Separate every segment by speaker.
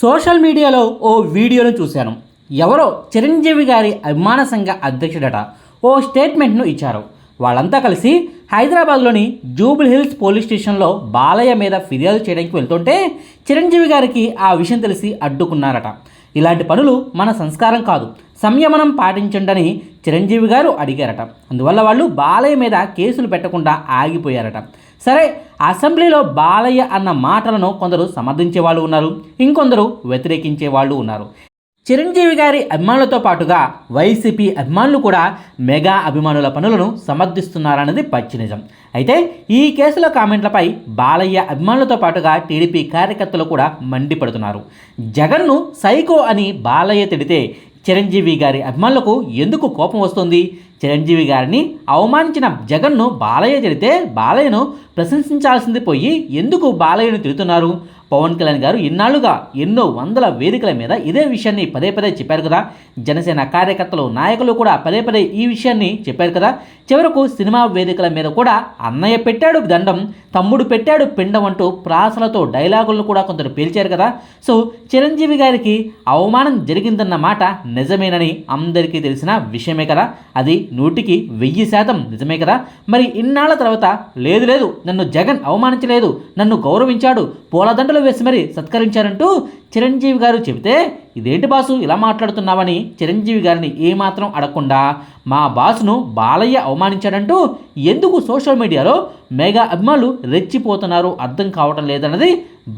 Speaker 1: Social మీడియాలో ఓ వీడియోను చూశాను. ఎవరో చిరంజీవి గారి అభిమాన సంఘ అధ్యక్షుడట ఓ స్టేట్మెంట్ను ఇచ్చారు. వాళ్ళంతా కలిసి హైదరాబాద్లోని జూబుల్ హిల్స్ పోలీస్ స్టేషన్లో బాలయ్య మీద ఫిర్యాదు చేయడానికి వెళ్తుంటే చిరంజీవి గారికి ఆ విషయం తెలిసి అడ్డుకున్నారట. ఇలాంటి పనులు మన సంస్కారం కాదు. సంయమనం పాటించండని చిరంజీవి గారు అడిగారట. అందువల్ల వాళ్ళు బాలయ్య మీద కేసులు పెట్టకుండా ఆగిపోయారట. సరే అసెంబ్లీలో బాలయ్య అన్న మాటలను కొందరు సమర్థించే వాళ్ళు ఉన్నారు. ఇంకొందరు వ్యతిరేకించే వాళ్ళు ఉన్నారు. చిరంజీవి గారి అభిమానులతో పాటుగా వైసీపీ అభిమానులు కూడా మెగా అభిమానుల పనులను సమర్థిస్తున్నారన్నది పచ్చి నిజం. అయితే ఈ కేసుల కామెంట్లపై బాలయ్య అభిమానులతో పాటుగా టీడీపీ కార్యకర్తలు కూడా మండిపడుతున్నారు. జగన్ను సైకో అని బాలయ్య తిడితే చిరంజీవి గారి అభిమానులకు ఎందుకు కోపం వస్తుంది? చిరంజీవి గారిని అవమానించిన జగన్ను బాలయ్య తిడితే బాలయ్యను ప్రశంసించాల్సింది పోయి ఎందుకు బాలయ్యను తిడుతున్నారు? పవన్ కళ్యాణ్ గారు ఇన్నాళ్ళుగా ఎన్నో వందల వేదికల మీద ఇదే విషయాన్ని పదే పదే చెప్పారు కదా. జనసేన కార్యకర్తలు నాయకులు కూడా పదే పదే ఈ విషయాన్ని చెప్పారు కదా. చివరకు సినిమా వేదికల మీద కూడా అన్నయ్య పెట్టాడు దండం తమ్ముడు పెట్టాడు పిండం అంటూ ప్రాసలతో డైలాగులను కూడా కొందరు పేల్చారు కదా. సో చిరంజీవి గారికి అవమానం జరిగిందన్న మాట నిజమేనని అందరికీ తెలిసిన విషయమే కదా. అది నూటికి వెయ్యి శాతం నిజమే కదా. మరి ఇన్నాళ్ళ తర్వాత లేదు లేదు నన్ను జగన్ అవమానించలేదు నన్ను గౌరవించాడు పూలదండలు వేసి మరి సత్కరించారంటూ చిరంజీవి గారు చెబితే ఇదేంటి బాసు ఇలా మాట్లాడుతున్నావని చిరంజీవి గారిని ఏమాత్రం అడగకుండా మా బాసును బాలయ్య అవమానించాడంటూ ఎందుకు సోషల్ మీడియాలో మెగా అభిమానులు రెచ్చిపోతున్నారు అర్థం కావటం లేదన్నది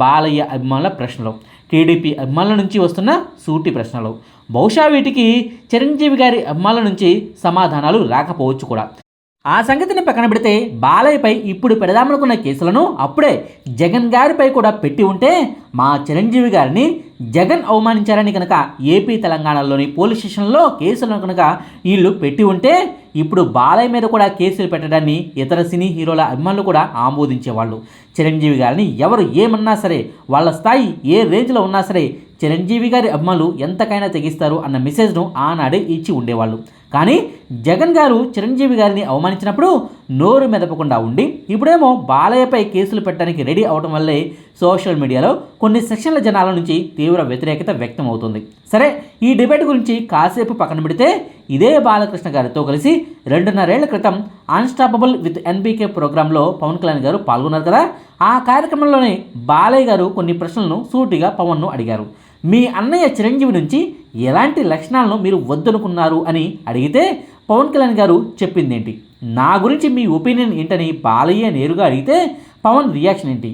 Speaker 1: బాలయ్య అభిమానుల ప్రశ్నలు. టీడీపీ అభిమానుల నుంచి వస్తున్న సూటి ప్రశ్నలు. బహుశా వీటికి చిరంజీవి గారి అభిమానుల నుంచి సమాధానాలు రాకపోవచ్చు కూడా. ఆ సంగతిని పక్కన పెడితే బాలయ్యపై ఇప్పుడు పెడదామనుకున్న కేసులను అప్పుడే జగన్ గారిపై కూడా పెట్టి ఉంటే మా చిరంజీవి గారిని జగన్ అవమానించారని కనుక ఏపీ తెలంగాణలోని పోలీస్ స్టేషన్లో కేసులను కనుక వీళ్ళు పెట్టి ఉంటే ఇప్పుడు బాలయ్య మీద కూడా కేసులు పెట్టడాన్ని ఇతర సినీ హీరోల అభిమానులు కూడా ఆమోదించేవాళ్ళు. చిరంజీవి గారిని ఎవరు ఏమన్నా సరే వాళ్ళ స్థాయి ఏ రేంజ్లో ఉన్నా సరే చిరంజీవి గారి అభిమానులు ఎంతకైనా తెగిస్తారు అన్న మెసేజ్ను ఆనాడే ఇచ్చి ఉండేవాళ్ళు. కానీ జగన్ గారు చిరంజీవి గారిని అవమానించినప్పుడు నోరు మెదపకుండా ఉండి ఇప్పుడేమో బాలయ్యపై కేసులు పెట్టడానికి రెడీ అవడం వల్లే సోషల్ మీడియాలో కొన్ని సెక్షన్ల జనాల నుంచి తీవ్ర వ్యతిరేకత వ్యక్తం అవుతుంది సరే ఈ డిబేట్ గురించి కాసేపు పక్కన పెడితే ఇదే బాలకృష్ణ గారితో కలిసి రెండున్నరేళ్ళ క్రితం అన్స్టాపబుల్ విత్ ఎన్బీకే ప్రోగ్రాంలో పవన్ కళ్యాణ్ గారు పాల్గొన్నారు కదా? ఆ కార్యక్రమంలోనే బాలయ్య గారు కొన్ని ప్రశ్నలను సూటిగా పవన్ను అడిగారు. మీ అన్నయ్య చిరంజీవి నుంచి ఎలాంటి లక్షణాలను మీరు వద్దనుకున్నారు అని అడిగితే పవన్ కళ్యాణ్ గారు చెప్పిందేంటి? నా గురించి మీ ఒపీనియన్ ఏంటని బాలయ్య నేరుగా అడిగితే పవన్ రియాక్షన్ ఏంటి?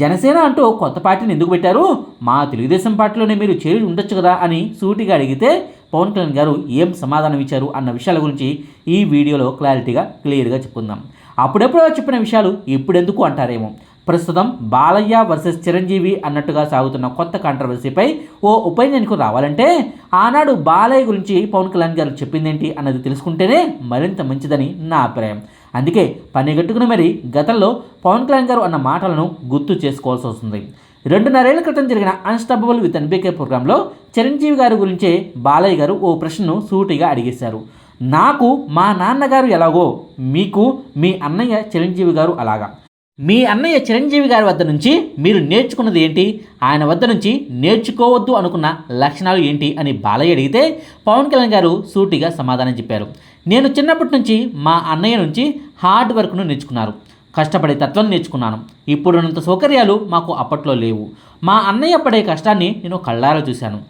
Speaker 1: జనసేన అంటూ కొత్త పార్టీని ఎందుకు పెట్టారు? మా తెలుగుదేశం పార్టీలోనే మీరు చేరి ఉండొచ్చు కదా అని సూటిగా అడిగితే పవన్ కళ్యాణ్ గారు ఏం సమాధానం ఇచ్చారు అన్న విషయాల గురించి ఈ వీడియోలో క్లారిటీగా క్లియర్గా చెప్పుకుందాం. అప్పుడెప్పుడో చెప్పిన విషయాలు ఇప్పుడెందుకు అంటారేమో. ప్రస్తుతం బాలయ్య వర్సెస్ చిరంజీవి అన్నట్టుగా సాగుతున్న కొత్త కాంట్రవర్సీపై ఓ ఒపీనియన్కు రావాలంటే ఆనాడు బాలయ్య గురించి పవన్ కళ్యాణ్ గారు చెప్పిందేంటి అన్నది తెలుసుకుంటేనే మరింత మంచిదని నా అభిప్రాయం. అందుకే పనిగట్టుకుని మరి గతంలో పవన్ కళ్యాణ్ గారు అన్న మాటలను గుర్తు చేసుకోవాల్సి వస్తుంది. రెండున్నరేళ్ళ క్రితం జరిగిన అన్స్టబుల్ విత్ ఎన్బీకే ప్రోగ్రాంలో చిరంజీవి గారి గురించే బాలయ్య గారు ఓ ప్రశ్నను సూటిగా అడిగేశారు. నాకు మా నాన్నగారు ఎలాగో మీకు మీ అన్నయ్య చిరంజీవి గారు అలాగా. మీ అన్నయ్య చిరంజీవి గారి వద్ద నుంచి మీరు నేర్చుకున్నది ఏంటి? ఆయన వద్ద నుంచి నేర్చుకోవద్దు అనుకున్న లక్షణాలు ఏంటి అని బాలయ్య అడిగితే పవన్ కళ్యాణ్ గారు సూటిగా సమాధానం చెప్పారు. నేను చిన్నప్పటి నుంచి మా అన్నయ్య నుంచి హార్డ్ వర్క్ను నేర్చుకున్నారు. కష్టపడే తత్వం నేర్చుకున్నాను. ఇప్పుడున్నంత సౌకర్యాలు మాకు అప్పట్లో లేవు. మా అన్నయ్య పడే కష్టాన్ని నేను కళ్ళారా చూశాను.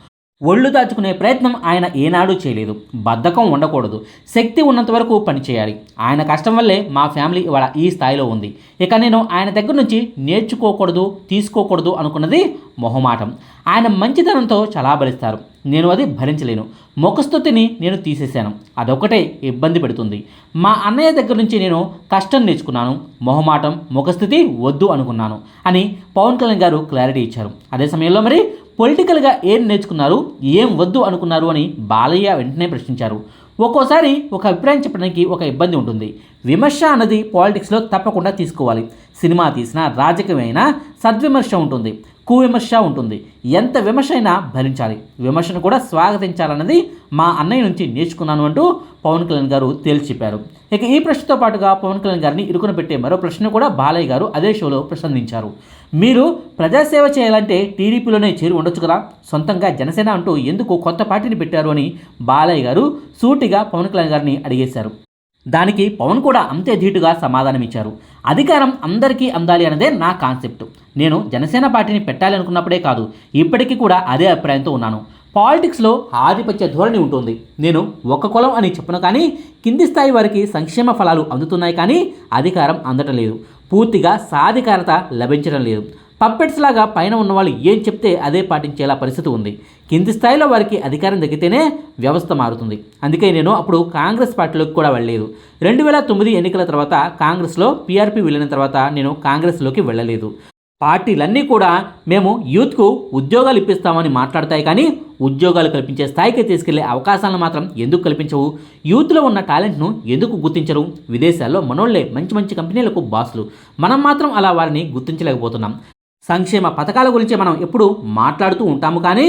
Speaker 1: ఒళ్ళు దాచుకునే ప్రయత్నం ఆయన ఏనాడూ చేయలేదు. బద్ధకం ఉండకూడదు. శక్తి ఉన్నంత వరకు పనిచేయాలి ఆయన కష్టం వల్లే మా ఫ్యామిలీ ఇవాళ ఈ స్థాయిలో ఉంది. ఇక నేను ఆయన దగ్గర నుంచి నేర్చుకోకూడదు తీసుకోకూడదు అనుకున్నది మొహమాటం. ఆయన మంచితనంతో చాలా భరిస్తారు నేను అది భరించలేను. ముఖస్థుతిని నేను తీసేశాను. అదొకటే ఇబ్బంది పెడుతుంది. మా అన్నయ్య దగ్గర నుంచి నేను కష్టం నేర్చుకున్నాను. మొహమాటం ముఖస్థితి వద్దు అనుకున్నాను అని పవన్ కళ్యాణ్ గారు క్లారిటీ ఇచ్చారు. అదే సమయంలో మరి పొలిటికల్గా ఏం నేర్చుకున్నారు ఏం వద్దు అనుకున్నారు అని బాలయ్య వెంటనే ప్రశ్నించారు. ఒక్కోసారి ఒక అభిప్రాయం చెప్పడానికి ఒక ఇబ్బంది ఉంటుంది. విమర్శ అన్నది పాలిటిక్స్లో తప్పకుండా తీసుకోవాలి. సినిమా తీసినా రాజకీయమైనా సద్విమర్శ ఉంటుంది కువిమర్శ ఉంటుంది. ఎంత విమర్శ అయినా భరించాలి. విమర్శను కూడా స్వాగతించాలన్నది మా అన్నయ్య నుంచి నేర్చుకున్నాను అంటూ పవన్ కళ్యాణ్ గారు తేల్చి చెప్పారు ఇక ఈ ప్రశ్నతో పాటుగా పవన్ కళ్యాణ్ గారిని ఇరుకున పెట్టే మరో ప్రశ్న కూడా బాలయ్య గారు అదే షోలో ప్రసంగించారు. మీరు ప్రజాసేవ చేయాలంటే టీడీపీలోనే చేరి ఉండొచ్చు కదా? సొంతంగా జనసేన అంటూ ఎందుకు కొత్త పార్టీని పెట్టారు అని బాలయ్య గారు సూటిగా పవన్ కళ్యాణ్ గారిని అడిగేశారు. దానికి పవన్ కూడా అంతే ధీటుగా సమాధానమిచ్చారు. అధికారం అందరికీ అందాలి అన్నదే నా కాన్సెప్ట్. నేను జనసేన పార్టీని పెట్టాలి అనుకున్నప్పుడే కాదు ఇప్పటికీ కూడా అదే అభిప్రాయంతో ఉన్నాను. పాలిటిక్స్లో ఆధిపత్య ధోరణి ఉంటుంది. నేను ఒక కులం అని చెప్పను కానీ కింది స్థాయి వారికి సంక్షేమ ఫలాలు అందుతున్నాయి కానీ అధికారం అందటం లేదు. పూర్తిగా సాధికారత లభించడం లేదు. పప్పెట్స్ లాగా పైన ఉన్నవాళ్ళు ఏం చెప్తే అదే పాటించేలా పరిస్థితి ఉంది. కింది స్థాయిలో వారికి అధికారం దక్కితేనే వ్యవస్థ మారుతుంది. అందుకే నేను అప్పుడు కాంగ్రెస్ పార్టీలోకి కూడా వెళ్ళలేదు. రెండు వేల తొమ్మిది ఎన్నికల తర్వాత కాంగ్రెస్లో పీఆర్పీ వెళ్ళిన తర్వాత నేను కాంగ్రెస్లోకి వెళ్ళలేదు. పార్టీలన్నీ కూడా మేము యూత్కు ఉద్యోగాలు ఇప్పిస్తామని మాట్లాడతాయి కానీ ఉద్యోగాలు కల్పించే స్థాయికి తీసుకెళ్ళే అవకాశాలను మాత్రం ఎందుకు కల్పించవు? యూత్లో ఉన్న టాలెంట్ను ఎందుకు గుర్తించరు? విదేశాల్లో మనోళ్ళే మంచి మంచి కంపెనీలకు బాసులు. మనం మాత్రం అలా వారిని గుర్తించలేకపోతున్నాం. సంక్షేమ పథకాల గురించి మనం ఎప్పుడు మాట్లాడుతూ ఉంటాము కానీ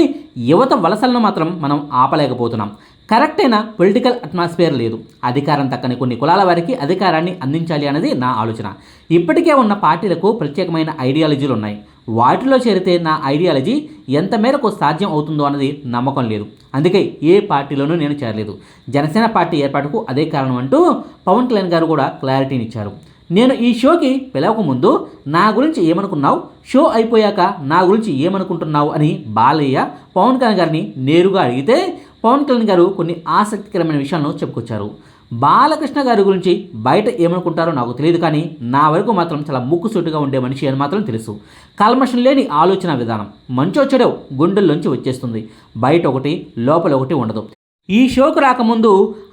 Speaker 1: యువత వలసలను మాత్రం మనం ఆపలేకపోతున్నాం. కరెక్ట్ అయిన పొలిటికల్ అట్మాస్ఫియర్ లేదు. అధికారం తక్కని కొన్ని కులాల వారికి అధికారాన్ని అందించాలి అనేది నా ఆలోచన. ఇప్పటికే ఉన్న పార్టీలకు ప్రత్యేకమైన ఐడియాలజీలు ఉన్నాయి. వాటిలో చేరితే నా ఐడియాలజీ ఎంత మేరకు సాధ్యం అవుతుందో అన్నది నమ్మకం లేదు. అందుకే ఏ పార్టీలోనూ నేను చేరలేదు. జనసేన పార్టీ ఏర్పాటుకు అదే కారణం అంటూ పవన్ కళ్యాణ్ గారు కూడా క్లారిటీనిచ్చారు. నేను ఈ షోకి పిలవక ముందు నా గురించి ఏమనుకున్నావు? షో అయిపోయాక నా గురించి ఏమనుకుంటున్నావు అని బాలయ్య పవన్ కళ్యాణ్ గారిని నేరుగా అడిగితే పవన్ కళ్యాణ్ గారు కొన్ని ఆసక్తికరమైన విషయాలను చెప్పుకొచ్చారు. బాలకృష్ణ గారి గురించి బయట ఏమనుకుంటారో నాకు తెలియదు కానీ నా వరకు మాత్రం చాలా ముక్కుసూటుగా ఉండే మనిషి అని మాత్రం తెలుసు. కల్మషం లేని ఆలోచన విధానం. మంచో చెడో గుండెల్లోంచి వచ్చేస్తుంది. బయట ఒకటి లోపల ఒకటి ఉండదు. ఈ షోకు రాకముందు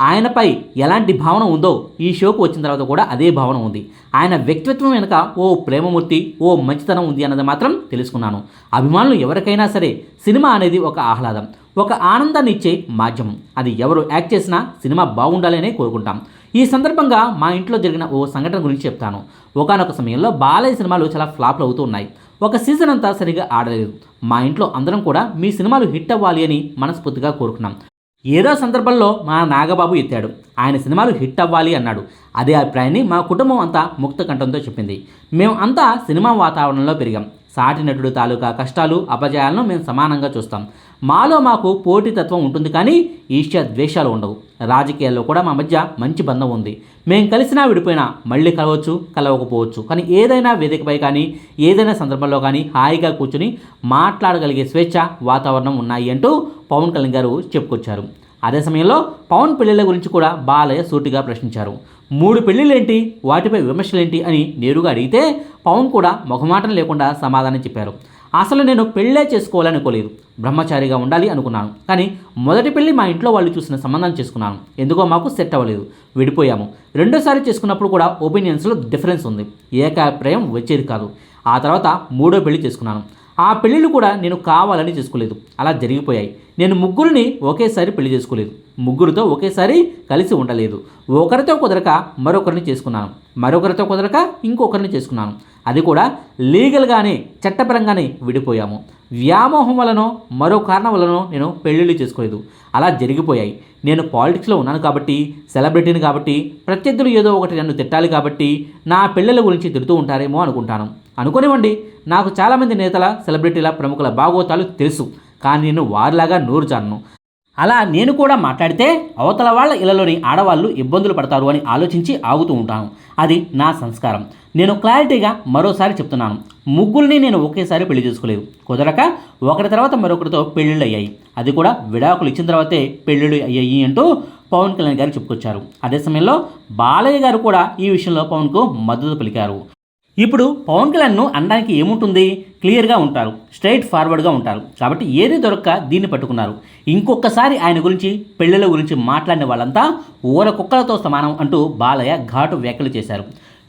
Speaker 1: ఆయనపై ఎలాంటి భావన ఉందో ఈ షోకు వచ్చిన తర్వాత కూడా అదే భావన ఉంది. ఆయన వ్యక్తిత్వం వెనుక ఓ ప్రేమమూర్తి ఓ మంచితనం ఉంది అన్నది మాత్రం తెలుసుకున్నాను. అభిమానులు ఎవరికైనా సరే సినిమా అనేది ఒక ఆహ్లాదం ఒక ఆనందాన్ని ఇచ్చే మాధ్యమం. అది ఎవరు యాక్ట్ చేసినా సినిమా బాగుండాలనే కోరుకుంటాం. ఈ సందర్భంగా మా ఇంట్లో జరిగిన ఓ సంఘటన గురించి చెప్తాను. ఒకనొక సమయంలో బాలయ్య సినిమాలు చాలా ఫ్లాప్లు అవుతూ ఉన్నాయి. ఒక సీజన్ అంతా సరిగా ఆడలేదు. మా ఇంట్లో అందరం కూడా మీ సినిమాలు హిట్ అవ్వాలి అని మనస్ఫూర్తిగా కోరుకున్నాం. ఏదో సందర్భంలో మా నాగబాబు ఎత్తాడు. ఆయన సినిమాలు హిట్ అవ్వాలి అన్నాడు. అదే అభిప్రాయాన్ని మా కుటుంబం అంతా ముక్త కంఠంతో చెప్పింది. మేము అంతా సినిమా వాతావరణంలో పెరిగాం. సాటి నటుడు తాలూకా కష్టాలు అపజయాలను మేము సమానంగా చూస్తాం. మాలో మాకు పోటీతత్వం ఉంటుంది కానీ ఈర్ష్య ద్వేషాలు ఉండవు. రాజకీయాల్లో కూడా మా మధ్య మంచి బంధం ఉంది. మేము కలిసినా విడిపోయినా మళ్ళీ కలవచ్చు కలవకపోవచ్చు. కానీ ఏదైనా వేదికపై కానీ ఏదైనా సందర్భంలో కానీ హాయిగా కూర్చుని మాట్లాడగలిగే స్వేచ్ఛ వాతావరణం ఉన్నాయి అంటూ పవన్ కళ్యాణ్ గారు చెప్పుకొచ్చారు. అదే సమయంలో పవన్ పెళ్ళిళ్ళ గురించి కూడా బాలయ్య సూటిగా ప్రశ్నించారు. మూడు పెళ్ళిళ్ళేంటి? వాటిపై విమర్శలేంటి? అని నేరుగా అడిగితే పవన్ కూడా ముఖమాటం లేకుండా సమాధానం చెప్పారు. అసలు నేను పెళ్ళే చేసుకోవాలనుకోలేదు. బ్రహ్మచారిగా ఉండాలి అనుకున్నాను. కానీ మొదటి పెళ్ళి మా ఇంట్లో వాళ్ళు చూసిన సంబంధం చేసుకున్నాను. ఎందుకో మాకు సెట్ అవ్వలేదు. విడిపోయాము. రెండోసారి చేసుకున్నప్పుడు కూడా ఒపీనియన్స్లో డిఫరెన్స్ ఉంది. ఏకాభిప్రాయం వచ్చేది కాదు. ఆ తర్వాత మూడో పెళ్ళి చేసుకున్నాను. ఆ పెళ్ళిళ్ళు కూడా నేను కావాలని చేసుకోలేదు. అలా జరిగిపోయాయి. నేను ముగ్గురిని ఒకేసారి పెళ్ళి చేసుకోలేదు. ముగ్గురితో ఒకేసారి కలిసి ఉండలేదు. ఒకరితో కుదరక మరొకరిని చేసుకున్నాను. మరొకరితో కుదరక ఇంకొకరిని చేసుకున్నాను. అది కూడా లీగల్గానే చట్టపరంగానే విడిపోయాము. వ్యామోహం వలనో మరో కారణం వలనో నేను పెళ్ళిళ్ళు చేసుకోలేదు. అలా జరిగిపోయాయి. నేను పాలిటిక్స్లో ఉన్నాను కాబట్టి సెలబ్రిటీని కాబట్టి ప్రత్యర్థులు ఏదో ఒకటి నన్ను తిట్టాలి కాబట్టి నా పిల్లల గురించి తిడుతూ ఉంటారేమో అనుకుంటాను. అనుకోనివ్వండి నాకు చాలామంది నేతల సెలబ్రిటీల ప్రముఖుల భాగోతాలు తెలుసు. కానీ నేను వారిలాగా నోరు జానను అలా నేను కూడా మాట్లాడితే అవతల వాళ్ళ ఇళ్ళలోని ఆడవాళ్ళు ఇబ్బందులు పడతారు అని ఆలోచించి ఆగుతూ ఉంటాను. అది నా సంస్కారం. నేను క్లారిటీగా మరోసారి చెప్తున్నాను. ముగ్గురిని నేను ఒకేసారి పెళ్ళి చేసుకోలేదు. కుదరక ఒకరి తర్వాత మరొకరితో పెళ్ళిళ్ళు అయ్యాయి. అది కూడా విడాకులు ఇచ్చిన తర్వాతే పెళ్ళిళ్ళు అయ్యాయి అంటూ పవన్ కళ్యాణ్ గారు చెప్పుకొచ్చారు. అదే సమయంలో బాలయ్య గారు కూడా ఈ విషయంలో పవన్కు మద్దతు పలికారు. ఇప్పుడు పవన్ కళ్యాణ్ను అనడానికి ఏముంటుంది? క్లియర్గా ఉంటారు. స్ట్రైట్ ఫార్వర్డ్గా ఉంటారు. కాబట్టి ఏది దొరక్క దీన్ని పట్టుకున్నారు. ఇంకొకసారి ఆయన గురించి పెళ్ళిళ్ళ గురించి మాట్లాడిన వాళ్ళంతా ఊర కుక్కలతో సమానం అంటూ బాలయ్య ఘాటు వ్యాఖ్యలు చేశారు.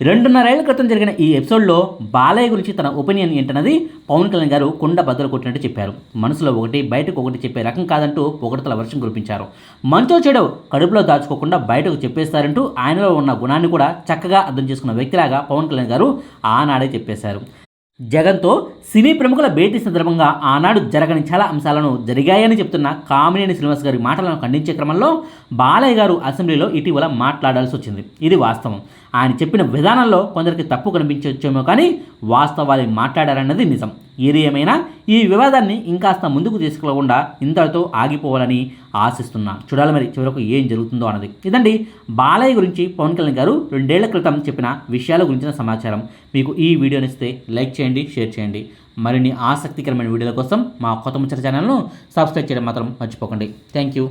Speaker 1: రెండున్నరేళ్ళ క్రితం జరిగిన ఈ ఎపిసోడ్లో బాలయ్య గురించి తన ఒపీనియన్ ఏంటన్నది పవన్ కళ్యాణ్ గారు కుండ బద్దలు కొట్టినట్టు చెప్పారు. మనసులో ఒకటి బయటకు ఒకటి చెప్పే రకం కాదంటూ పొగడతల వర్షం కురిపించారు. మంచో చెడు కడుపులో దాచుకోకుండా బయటకు చెప్పేస్తారంటూ ఆయనలో ఉన్న గుణాన్ని కూడా చక్కగా అర్థం చేసుకున్న వ్యక్తిలాగా పవన్ కళ్యాణ్ గారు ఆనాడే చెప్పేశారు. జగన్తో సినీ ప్రముఖుల భేటీ సందర్భంగా ఆనాడు జరగని చాలా అంశాలను జరిగాయని చెప్తున్న కామినేని శ్రీనివాస్ గారి మాటలను ఖండించే క్రమంలో బాలయ్య గారు అసెంబ్లీలో ఇటీవల మాట్లాడాల్సి వచ్చింది. ఇది వాస్తవం. ఆయన చెప్పిన విధానంలో కొందరికి తప్పు కనిపించవచ్చేమో కానీ వాస్తవాలు మాట్లాడారన్నది నిజం. ఏది ఏమైనా ఈ వివాదాన్ని ఇంకాస్త ముందుకు తీసుకెళ్ళకుండా ఇంతటితో ఆగిపోవాలని ఆశిస్తున్నా. చూడాలి మరి చివరకు ఏం జరుగుతుందో అన్నది. ఇదండి బాలయ్య గురించి పవన్ కళ్యాణ్ గారు రెండేళ్ళ క్రితం చెప్పిన విషయాల గురించిన సమాచారం. మీకు ఈ వీడియోని ఇస్తే లైక్ చేయండి షేర్ చేయండి. మరిన్ని ఆసక్తికరమైన వీడియోల కోసం మా కొత్త ముచ్చట ఛానల్ను సబ్స్క్రైబ్ చేయడం మాత్రం మర్చిపోకండి. Thank you